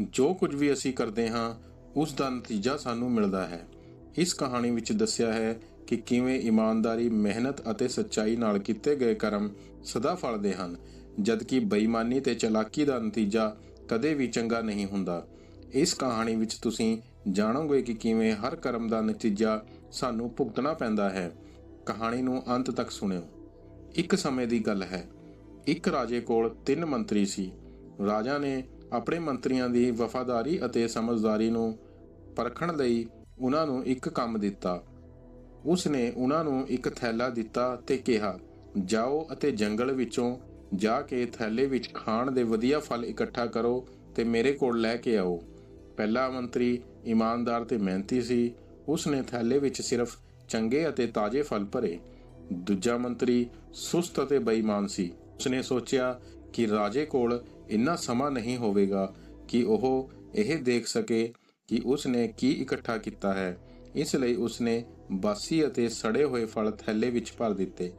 ਜੋ ਕੁਝ ਵੀ ਅਸੀਂ ਕਰਦੇ ਹਾਂ, ਉਸ ਦਾ ਨਤੀਜਾ ਸਾਨੂੰ ਮਿਲਦਾ ਹੈ। ਇਸ ਕਹਾਣੀ ਵਿੱਚ ਦੱਸਿਆ ਹੈ ਕਿ ਕਿਵੇਂ ਇਮਾਨਦਾਰੀ, ਮਿਹਨਤ ਅਤੇ ਸੱਚਾਈ ਨਾਲ ਕੀਤੇ ਗਏ ਕਰਮ ਸਦਾ ਫਲਦੇ ਹਨ, ਜਦਕਿ ਬੇਈਮਾਨੀ ਤੇ ਚਲਾਕੀ ਦਾ ਨਤੀਜਾ ਕਦੇ ਵੀ ਚੰਗਾ ਨਹੀਂ ਹੁੰਦਾ। ਇਸ ਕਹਾਣੀ ਵਿੱਚ ਤੁਸੀਂ ਜਾਣੋਗੇ ਕਿ ਕਿਵੇਂ ਹਰ ਕਰਮ ਦਾ ਨਤੀਜਾ ਸਾਨੂੰ ਭੁਗਤਣਾ ਪੈਂਦਾ ਹੈ। ਕਹਾਣੀ ਨੂੰ ਅੰਤ ਤੱਕ ਸੁਣਿਓ। ਇੱਕ ਸਮੇਂ ਦੀ ਗੱਲ ਹੈ। ਇੱਕ ਰਾਜੇ ਕੋਲ ਤਿੰਨ ਮੰਤਰੀ ਸੀ। ਰਾਜਾ ਨੇ ਆਪਣੇ ਮੰਤਰੀਆਂ ਦੀ ਵਫਾਦਾਰੀ ਅਤੇ ਸਮਝਦਾਰੀ ਨੂੰ ਪਰਖਣ ਲਈ ਉਹਨਾਂ ਨੂੰ ਇੱਕ ਕੰਮ ਦਿੱਤਾ। ਉਸ ਨੇ ਉਹਨਾਂ ਨੂੰ ਇੱਕ ਥੈਲਾ ਦਿੱਤਾ ਤੇ ਕਿਹਾ, ਜਾਓ ਅਤੇ ਜੰਗਲ ਵਿੱਚੋਂ ਜਾ ਕੇ ਥੈਲੇ ਵਿੱਚ ਖਾਣ ਦੇ ਵਧੀਆ ਫਲ ਇਕੱਠਾ ਕਰੋ ਤੇ ਮੇਰੇ ਕੋਲ ਲੈ ਕੇ ਆਓ। ਪਹਿਲਾ ਮੰਤਰੀ ਇਮਾਨਦਾਰ ਤੇ ਮਿਹਨਤੀ ਸੀ। ਉਸ ਨੇ ਥੈਲੇ ਵਿੱਚ ਸਿਰਫ ਚੰਗੇ ਅਤੇ ਤਾਜ਼ੇ ਫਲ ਭਰੇ। ਦੂਜਾ ਮੰਤਰੀ ਸੁਸਤ ਅਤੇ ਬੇਈਮਾਨ ਸੀ। ਉਸਨੇ ਸੋਚਿਆ ਕਿ ਰਾਜੇ ਕੋਲ ਇੰਨਾ ਸਮਾਂ ਨਹੀਂ ਹੋਵੇਗਾ ਕਿ ਉਹ ਇਹ ਦੇਖ ਸਕੇ ਕਿ ਉਸਨੇ ਕੀ ਇਕੱਠਾ ਕੀਤਾ ਹੈ। ਇਸ ਲਈ ਉਸਨੇ ਬਾਸੀ ਅਤੇ ਸੜੇ ਹੋਏ ਫਲ ਥੈਲੇ ਵਿੱਚ ਭਰ ਦਿੱਤੇ।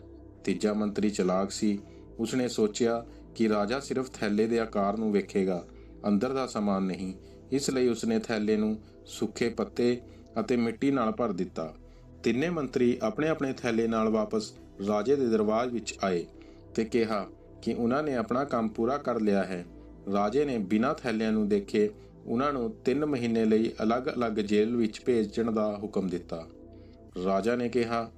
ਤੀਜਾ ਮੰਤਰੀ ਚਲਾਕ ਸੀ। ਉਸਨੇ ਸੋਚਿਆ ਕਿ ਰਾਜਾ ਸਿਰਫ ਥੈਲੇ ਦੇ ਆਕਾਰ ਨੂੰ ਵੇਖੇਗਾ, ਅੰਦਰ ਦਾ ਸਮਾਨ ਨਹੀਂ। ਇਸ ਲਈ ਉਸਨੇ ਥੈਲੇ ਨੂੰ ਸੁੱਕੇ ਪੱਤੇ ਅਤੇ ਮਿੱਟੀ ਨਾਲ ਭਰ ਦਿੱਤਾ। ਤਿੰਨੇ ਮੰਤਰੀ ਆਪਣੇ ਆਪਣੇ ਥੈਲੇ ਨਾਲ ਵਾਪਸ ਰਾਜੇ ਦੇ ਦਰਬਾਰ ਵਿੱਚ ਆਏ ਤੇ ਕਿਹਾ ਕਿ ਉਹਨਾਂ ਨੇ ਆਪਣਾ ਕੰਮ ਪੂਰਾ ਕਰ ਲਿਆ ਹੈ। ਰਾਜੇ ਨੇ ਬਿਨਾਂ ਥੈਲਿਆਂ ਨੂੰ ਦੇਖੇ ਉਹਨਾਂ ਨੂੰ 3 ਮਹੀਨੇ ਲਈ ਅਲੱਗ-ਅਲੱਗ ਜੇਲ੍ਹ ਵਿੱਚ ਭੇਜਣ ਦਾ ਹੁਕਮ ਦਿੱਤਾ। ਰਾਜਾ ਨੇ ਕਿਹਾ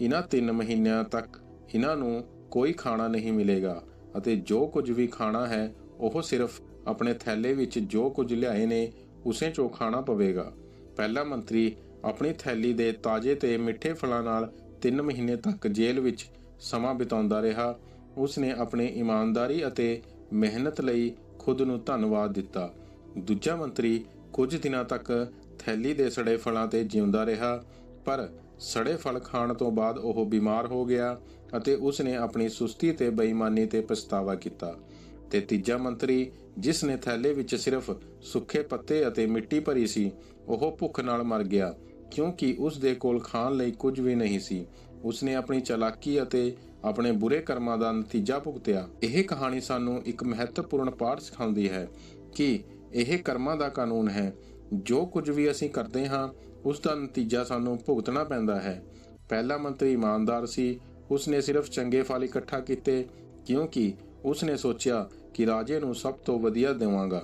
ਇਹਨਾਂ 3 ਮਹੀਨਿਆਂ ਤੱਕ ਇਹਨਾਂ ਨੂੰ ਕੋਈ ਖਾਣਾ ਨਹੀਂ ਮਿਲੇਗਾ ਅਤੇ ਜੋ ਕੁਝ ਵੀ ਖਾਣਾ ਹੈ, ਉਹ ਸਿਰਫ ਆਪਣੇ ਥੈਲੇ ਵਿੱਚ ਜੋ ਕੁਝ ਲਿਆਏ ਨੇ, ਉਸੇ ਚੋਂ ਖਾਣਾ ਪਵੇਗਾ। ਪਹਿਲਾ ਮੰਤਰੀ ਆਪਣੀ ਥੈਲੀ ਦੇ ਤਾਜ਼ੇ ਤੇ ਮਿੱਠੇ ਫਲਾਂ ਨਾਲ 3 ਮਹੀਨੇ ਤੱਕ ਜੇਲ੍ਹ ਵਿੱਚ ਸਮਾਂ ਬਿਤਾਉਂਦਾ ਰਿਹਾ। ਉਸ ਨੇ ਆਪਣੀ ਇਮਾਨਦਾਰੀ ਅਤੇ ਮਿਹਨਤ ਲਈ ਖੁਦ ਨੂੰ ਧੰਨਵਾਦ ਦਿੱਤਾ। ਦੂਜਾ ਮੰਤਰੀ ਕੁਝ ਦਿਨਾਂ ਤੱਕ ਥੈਲੀ ਦੇ ਸੜੇ ਫਲਾਂ ਤੇ ਜਿਉਂਦਾ ਰਿਹਾ, ਪਰ ਸੜੇ ਫਲ ਖਾਣ ਤੋਂ ਬਾਅਦ ਉਹ ਬਿਮਾਰ ਹੋ ਗਿਆ ਅਤੇ ਉਸ ਨੇ ਆਪਣੀ ਸੁਸਤੀ ਤੇ ਬੇਈਮਾਨੀ ਤੇ ਪਛਤਾਵਾ ਕੀਤਾ। ਤੇ ਤੀਜਾ ਮੰਤਰੀ ਜਿਸ ਨੇ ਥੈਲੇ ਵਿੱਚ ਸਿਰਫ ਸੁੱਕੇ ਪੱਤੇ ਅਤੇ ਮਿੱਟੀ ਭਰੀ ਸੀ, ਉਹ ਭੁੱਖ ਨਾਲ ਮਰ ਗਿਆ, ਕਿਉਂਕਿ ਉਸ ਦੇ ਕੋਲ ਖਾਣ ਲਈ ਕੁਝ ਵੀ ਨਹੀਂ ਸੀ। ਉਸ ਨੇ ਆਪਣੀ ਚਲਾਕੀ ਅਤੇ ਆਪਣੇ ਬੁਰੇ ਕਰਮਾਂ ਦਾ ਨਤੀਜਾ ਭੁਗਤਿਆ। ਇਹ ਕਹਾਣੀ ਸਾਨੂੰ ਇੱਕ ਮਹੱਤਵਪੂਰਨ ਪਾਠ ਸਿਖਾਉਂਦੀ ਹੈ ਕਿ ਇਹ ਕਰਮਾਂ ਦਾ ਕਾਨੂੰਨ ਹੈ। ਜੋ ਕੁਝ ਵੀ ਅਸੀਂ ਕਰਦੇ ਹਾਂ, ਉਸ ਦਾ ਨਤੀਜਾ ਸਾਨੂੰ ਭੁਗਤਣਾ ਪੈਂਦਾ ਹੈ। ਪਹਿਲਾ ਮੰਤਰੀ ਇਮਾਨਦਾਰ ਸੀ। ਉਸ ਨੇ ਸਿਰਫ ਚੰਗੇ ਫਲ ਇਕੱਠਾ ਕੀਤੇ, ਕਿਉਂਕਿ ਉਸ ਨੇ ਸੋਚਿਆ ਕਿ ਰਾਜੇ ਨੂੰ ਸਭ ਤੋਂ ਵਧੀਆ ਦੇਵਾਂਗਾ।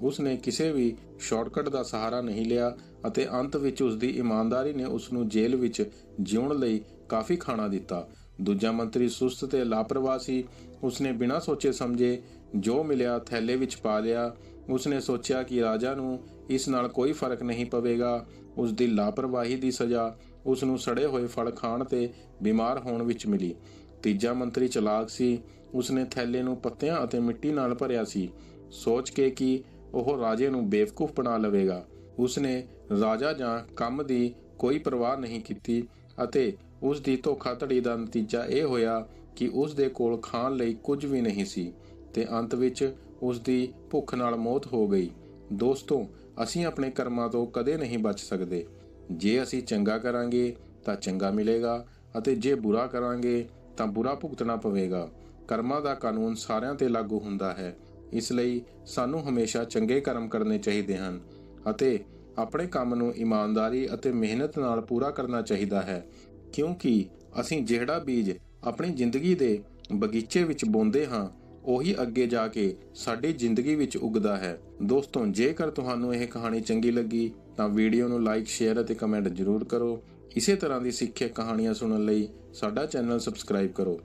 ਉਸ ਨੇ ਕਿਸੇ ਵੀ ਸ਼ਾਰਟਕਟ ਦਾ ਸਹਾਰਾ ਨਹੀਂ ਲਿਆ ਅਤੇ ਅੰਤ ਵਿੱਚ ਉਸ ਦੀ ਇਮਾਨਦਾਰੀ ਨੇ ਉਸ ਨੂੰ ਜੇਲ੍ਹ ਵਿੱਚ ਜਿਉਣ ਲਈ ਕਾਫੀ ਖਾਣਾ ਦਿੱਤਾ। ਦੂਜਾ ਮੰਤਰੀ ਸੁਸਤ ਤੇ ਲਾਪਰਵਾਹ ਸੀ। ਉਸਨੇ ਬਿਨਾਂ ਸੋਚੇ ਸਮਝੇ ਜੋ ਮਿਲਿਆ ਥੈਲੇ ਵਿੱਚ ਪਾ ਲਿਆ ਉਸਨੇ ਸੋਚਿਆ ਕਿ ਰਾਜਾ ਨੂੰ ਇਸ ਨਾਲ ਕੋਈ ਫ਼ਰਕ ਨਹੀਂ ਪਵੇਗਾ। ਉਸ ਦੀ ਲਾਪਰਵਾਹੀ ਦੀ ਸਜ਼ਾ ਉਸ ਨੂੰ ਸੜੇ ਹੋਏ ਫਲ ਖਾਣ ਤੇ ਬਿਮਾਰ ਹੋਣ ਵਿੱਚ ਮਿਲੀ। ਤੀਜਾ ਮੰਤਰੀ ਚਲਾਕ ਸੀ। ਉਸਨੇ ਥੈਲੇ ਨੂੰ ਪੱਤਿਆਂ ਅਤੇ ਮਿੱਟੀ ਨਾਲ ਭਰਿਆ ਸੀ। ਸੋਚ ਕੇ ਕਿ ਉਹ ਰਾਜੇ ਨੂੰ ਬੇਵਕੂਫ ਬਣਾ ਲਵੇਗਾ। ਉਸਨੇ ਰਾਜਾ ਜਾਂ ਕੰਮ ਦੀ ਕੋਈ ਪਰਵਾਹ ਨਹੀਂ ਕੀਤੀ ਅਤੇ ਉਸ ਦੀ ਧੋਖਾਧੜੀ ਦਾ ਨਤੀਜਾ ਇਹ ਹੋਇਆ ਕਿ ਉਸ ਦੇ ਕੋਲ ਖਾਣ ਲਈ ਕੁਝ ਵੀ ਨਹੀਂ ਸੀ ਤੇ ਅੰਤ ਵਿੱਚ ਉਸ ਦੀ ਭੁੱਖ ਨਾਲ ਮੌਤ ਹੋ ਗਈ। ਦੋਸਤੋ, ਅਸੀਂ ਆਪਣੇ ਕਰਮਾਂ ਤੋਂ ਕਦੇ ਨਹੀਂ ਬਚ ਸਕਦੇ। ਜੇ ਅਸੀਂ ਚੰਗਾ ਕਰਾਂਗੇ, ਤਾਂ ਚੰਗਾ ਮਿਲੇਗਾ ਅਤੇ ਜੇ ਬੁਰਾ ਕਰਾਂਗੇ, ਤਾਂ ਬੁਰਾ ਭੁਗਤਣਾ ਪਵੇਗਾ। ਕਰਮਾਂ ਦਾ ਕਾਨੂੰਨ ਸਾਰਿਆਂ ਤੇ ਲਾਗੂ ਹੁੰਦਾ ਹੈ। ਇਸ ਲਈ ਸਾਨੂੰ ਹਮੇਸ਼ਾ ਚੰਗੇ ਕਰਮ ਕਰਨੇ ਚਾਹੀਦੇ ਹਨ ਅਤੇ ਆਪਣੇ ਕੰਮ ਨੂੰ ਇਮਾਨਦਾਰੀ ਅਤੇ ਮਿਹਨਤ ਨਾਲ ਪੂਰਾ ਕਰਨਾ ਚਾਹੀਦਾ ਹੈ। ਕਿਉਂਕਿ ਅਸੀਂ ਜਿਹੜਾ ਬੀਜ ਆਪਣੀ ਜ਼ਿੰਦਗੀ ਦੇ ਬਗੀਚੇ ਵਿੱਚ ਬੋਂਦੇ ਹਾਂ, ਉਹੀ ਅੱਗੇ ਜਾ ਕੇ ਸਾਡੀ ਜ਼ਿੰਦਗੀ ਵਿੱਚ ਉਗਦਾ ਹੈ। ਦੋਸਤੋ, ਜੇਕਰ ਤੁਹਾਨੂੰ ਇਹ ਕਹਾਣੀ ਚੰਗੀ ਲੱਗੀ, ਤਾਂ ਵੀਡੀਓ ਨੂੰ ਲਾਈਕ, ਸ਼ੇਅਰ ਅਤੇ ਕਮੈਂਟ ਜ਼ਰੂਰ ਕਰੋ। ਇਸੇ ਤਰ੍ਹਾਂ ਦੀ ਸਿੱਖਿਅਕ ਕਹਾਣੀਆਂ ਸੁਣਨ ਲਈ ਸਾਡਾ ਚੈਨਲ ਸਬਸਕ੍ਰਾਈਬ ਕਰੋ।